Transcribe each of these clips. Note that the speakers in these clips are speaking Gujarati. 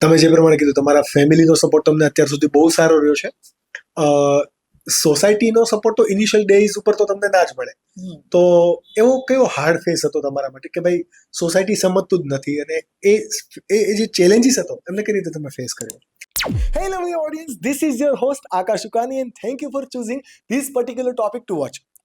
તમે જે પ્રમાણે કીધું તમારા ફેમિલીનો સપોર્ટ તમને અત્યાર સુધી બહુ સારો રહ્યો છે સોસાયટીનો સપોર્ટ તો ઇનિશિયલ ડેઝ ઉપર તો તમને ના જ મળે તો એવો કયો હાર્ડ ફેસ હતો તમારા માટે કે ભાઈ સોસાયટી સમજતું જ નથી અને એ એ જે ચેલેન્જીસ હતો એમને કઈ રીતે તમે ફેસ કર્યો Hello, my audience. This is your host Akash Ukani, and thank you for choosing this particular topic to watch.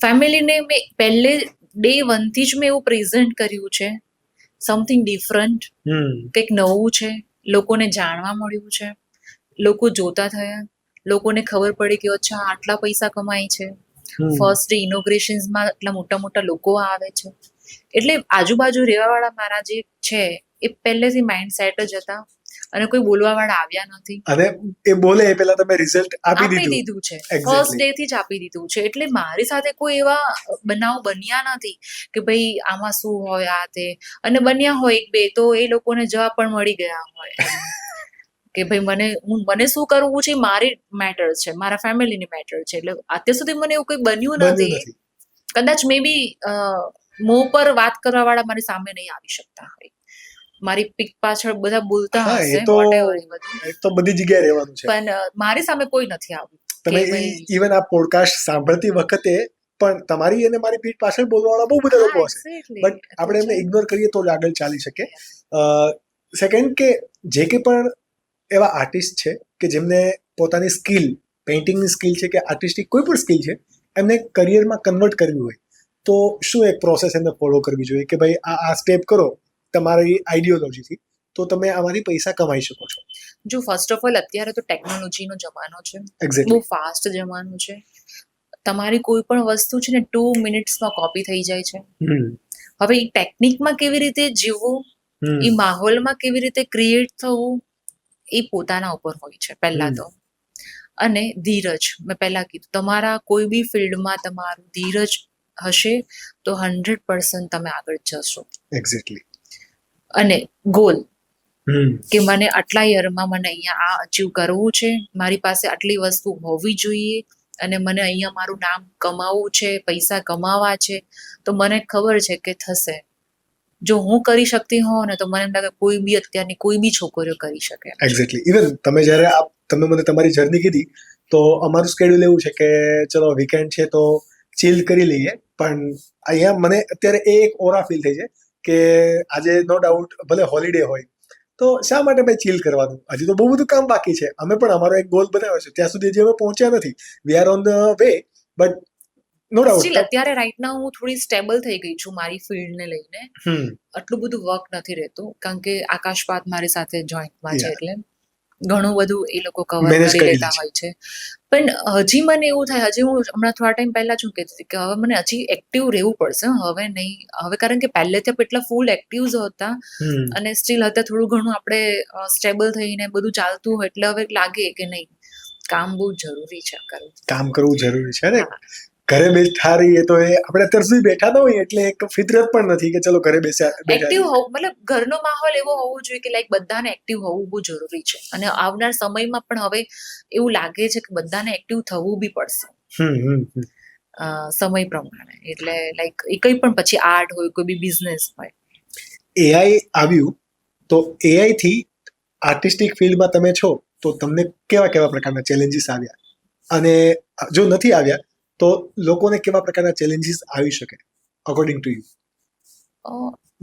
ફેમિલીને મેં પહેલે ડે વનથી જ મેં એવું પ્રેઝન્ટ કર્યું છે. સમથિંગ ડિફરન્ટ કંઈક નવું છે. લોકોને જાણવા મળ્યું છે. લોકો જોતા થયા. લોકોને ખબર પડી કે અચ્છા આટલા પૈસા કમાય છે. ફર્સ્ટ ડે ઇનોગ્રેશન્સમાં આટલા મોટા મોટા લોકો આવે છે. એટલે આજુબાજુ રહેવાવાળા મારા જે છે એ પહેલેથી માઇન્ડ સેટ જ હતા. અને કોઈ બોલવાવાળા આવ્યા નથી. અને એ બોલે એ પહેલા તમે રિઝલ્ટ આપી આપી દીધું. છે. ફર્સ્ટ ડે થી જ આપી દીધું છે. એટલે મારી સાથે કોઈ એવા બનાવ બન્યા નથી કે ભાઈ આમાં શું હોય આ તે. અને બન્યા હોય એક બે તો એ લોકોને જવાબ પણ મળી ગયા હોય. કે ભાઈ મને હું મને શું કરવું છે મારી મેટર છે. મારા ફેમિલીની મેટર છે. એટલે અત્યાર સુધી મને એવું કોઈ બન્યું નથી. કદાચ મે બી મોં પર વાત કરવા વાળા મારી સામે નહીં આવી શકતા હોય. મારી પીક પાછળ બધા બોલતા હશે તો- તો બધી જગ્યાએ રહેવાનું છે. પણ મારી સામે કોઈ નથી આવ્યું. તમે ઇવન આ પોડકાસ્ટ સાંભળતી વખતે પણ તમારી અને મારી પીઠ પાછળ બોલવાવાળા બહુ બધા લોકો હશે. બટ આપણે એમને. ઇગ્નોર કરીએ તો જ આગળ ચાલી શકે. સેકન્ડ કે જે કે પણ એવા આર્ટિસ્ટ છે કે જેમને પોતાની સ્કિલ પેઇન્ટિંગની સ્કિલ છે કે આર્ટિસ્ટિક કોઈ પણ સ્કિલ છે એમને કરિયરમાં કન્વર્ટ કરવી હોય તો શું એક પ્રોસેસ એમને ફોલો કરવી જોઈએ કે ભાઈ આ આ સ્ટેપ કરો તમારી આઈડિયોલોજીથી તો તમે આમાંથી પૈસા કમાઈ શકો છો. જો ફર્સ્ટ ઓફ ઓલ અત્યારે તો ટેકનોલોજીનો જમાનો છે. બહુ ફાસ્ટ જમાનો છે. તમારી કોઈ પણ વસ્તુ છે ને ટુ મિનિટ્સમાં કોપી થઈ જાય છે. હવે એ ટેકનિકમાં કેવી રીતે જીવવું? એ માહોલમાં કેવી રીતે ક્રિએટ થવું? એ પોતાના ઉપર હોય છે પહેલા તો. અને ધીરજ મેં પહેલા કીધું તમારા કોઈ બી ફિલ્ડમાં તમારું ધીરજ હશે તો હંડ્રેડ પર્સન્ટ તમે આગળ જશો. એક્ઝેક્ટલી અને ગોલ કે મને આટલા યરમાં મને અહીંયા આ અચીવ કરવું છે મારી પાસે આટલી વસ્તુ હોવી જોઈએ અને મને અહીંયા મારું નામ કમાવવું છે પૈસા કમાવા છે તો મને ખબર છે કે થશે. જો હું કરી શકતી હોઉં ને તો મને એમ લાગે કોઈ બી અત્યારની કોઈ બી છોકરીઓ કરી શકે. એક્ઝેક્ટલી ઇવન તમે જ્યારે આ તમે મને તમારી જર્ની કીધી તો અમારું સ્કેડ્યુલ એવું છે કે ચલો વીકેન્ડ છે તો ચીલ કરી લઈએ પણ અહીંયા મને અત્યારે એ એક ઓરા ફીલ થઈ છે કે આજે નો ડાઉટ ભલે હોલિડે હોય તો શા માટે ભાઈ ચીલ કરવાનું? હજી તો બહુ બધું કામ બાકી છે. અમે પણ અમારો એક ગોલ બનાવ્યો છે. ત્યાં સુધી હજી અમે પહોંચ્યા નથી. We are on the way but no doubt અત્યારે રાઈટ ના હું થોડી સ્ટેબલ થઈ ગઈ છું મારી ફિલ્ડને લઈને. આટલું બધું વર્ક નથી રહેતું કારણ કે આકાશપાત મારી સાથે જોઈન્ટમાં છે એટલે. ઘણું બધું એ લોકો કવર કરી લેતા હોય છે. પણ હજી મને એવું થાય હજી હું હમણાં થોડા ટાઈમ પહેલા છું કહેતી હતી કે હવે મને હજી એક્ટિવ રહેવું પડશે હવે નહીં હવે કારણ કે પહેલેથી આપણે એટલા ફૂલ એક્ટિવ હતા અને સ્ટીલ હતા થોડું ઘણું આપણે સ્ટેબલ થઈને બધું ચાલતું હોય એટલે હવે લાગે કે નહીં કામ બહુ જરૂરી છે કરવું. કામ કરવું જરૂરી છે ને. ઘરે બેઠા રહીએ તો એ આપણે અત્યાર સુધી બેઠા ન હોઈએ એટલે એક ફિતરત પણ નથી કે ચલો ઘરે બેસ્યા એક્ટિવ હોવું મતલબ ઘરનો માહોલ એવો હોવો જોઈએ કે લાઈક બધાને એક્ટિવ હોવું બહુ જરૂરી છે. અને આવનાર સમયમાં પણ હવે એવું લાગે છે કે બધાને એક્ટિવ થવું બી પડશે. હમ હમ સમય પ્રમાણે. એટલે લાઈક એ કંઈ પણ પછી આર્ટ હોય કોઈ બી બિઝનેસ હોય. એઆઈ આવ્યું તો એઆઈ થી આર્ટિસ્ટિક ફિલ્ડમાં તમે છો તો તમને કેવા કેવા પ્રકારના ચેલેન્જીસ આવ્યા? અને જો નથી આવ્યા તો લોકોને કેવા પ્રકારના ચેલેન્જીસ આવી શકે અકોર્ડિંગ ટુ યુ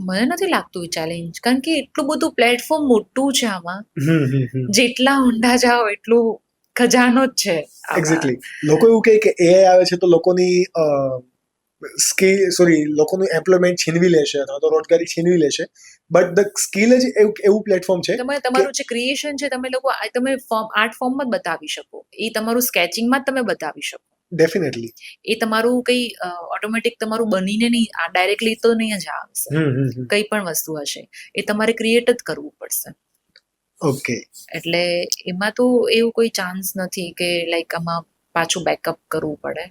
મને નથી લાગતું ચેલેન્જ કારણ કે એટલું બધું પ્લેટફોર્મ મોટું છે આમાં. જેટલા ઊંડા જાઓ એટલું ખજાનો જ છે. એક્ઝેક્ટલી લોકો એવું કહે કે એઆઈ આવે છે તો લોકોની સ્કિલ સોરી લોકોનું એમ્પ્લોયમેન્ટ છીનવી લેશે અથવા તો રોજગારી છીનવી લેશે. બટ ધ સ્કિલ જ એવું એવું પ્લેટફોર્મ છે તમે તમારું જે ક્રિએશન છે તમે લોકો આ તમે ફોર્મ આર્ટ ફોર્મમાં જ બતાવી શકો. એ તમારું સ્કેચિંગમાં જ તમે બતાવી શકો. ડેફિનેટલી એ તમારું કઈ ઓટોમેટિક તમારું બનીને નહીં આ ડાયરેક્ટલી તો નહીં જ આવશે કઈ પણ વસ્તુ હશે. એ તમારે ક્રિએટ જ કરવું પડશે. ઓકે એટલે એમાં તો એવું કોઈ ચાન્સ નથી કે લાઈક આમાં પાછું બેકઅપ કરવું પડે.